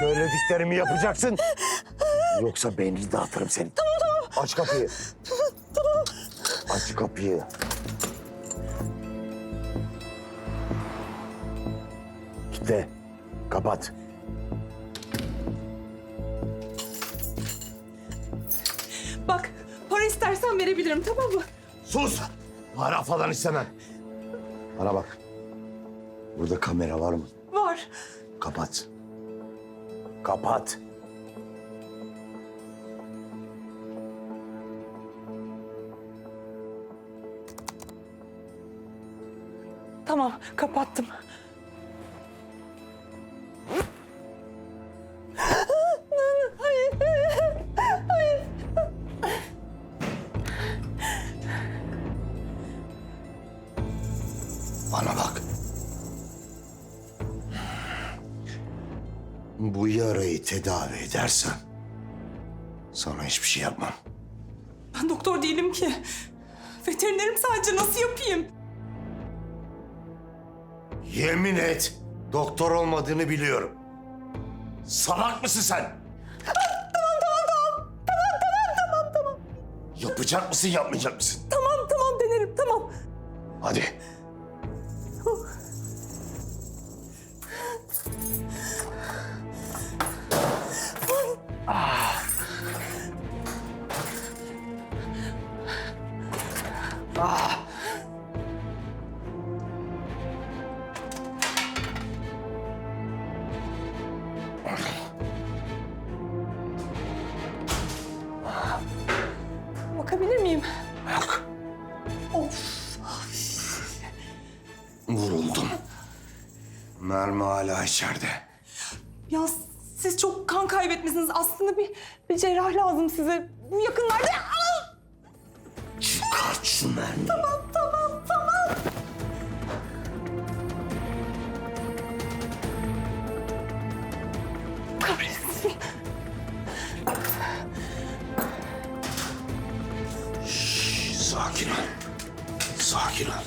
Söylediklerimi yapacaksın. Yoksa beynini dağıtırım senin. Tamam tamam. Aç kapıyı. Tamam. Aç kapıyı. Kitle. Kapat. Bak para istersen verebilirim tamam mı? Sus! Para falan istemem. Bana bak. Burada kamera var mı? Var. Kapat. Kapat. Tamam kapattım. Bana bak. Bu yarayı tedavi edersen sana hiçbir şey yapmam. Ben doktor değilim ki. Veterinerim sadece nasıl yapayım? Yemin et doktor olmadığını biliyorum. Salak mısın sen? Tamam tamam tamam. Tamam tamam tamam tamam. Yapacak mısın yapmayacak mısın? Tamam tamam denerim tamam. Hadi. Bakabilir miyim? Yok. Of. Vuruldum. Mermi hala içeride. Ya siz çok kan kaybetmişsiniz. Aslında bir, bir cerrah lazım size. Bu yakınlarda... Çıkart şu mermiyi. Tamam tamam tamam. Kahretsin. Sakin ol. Sakin ol.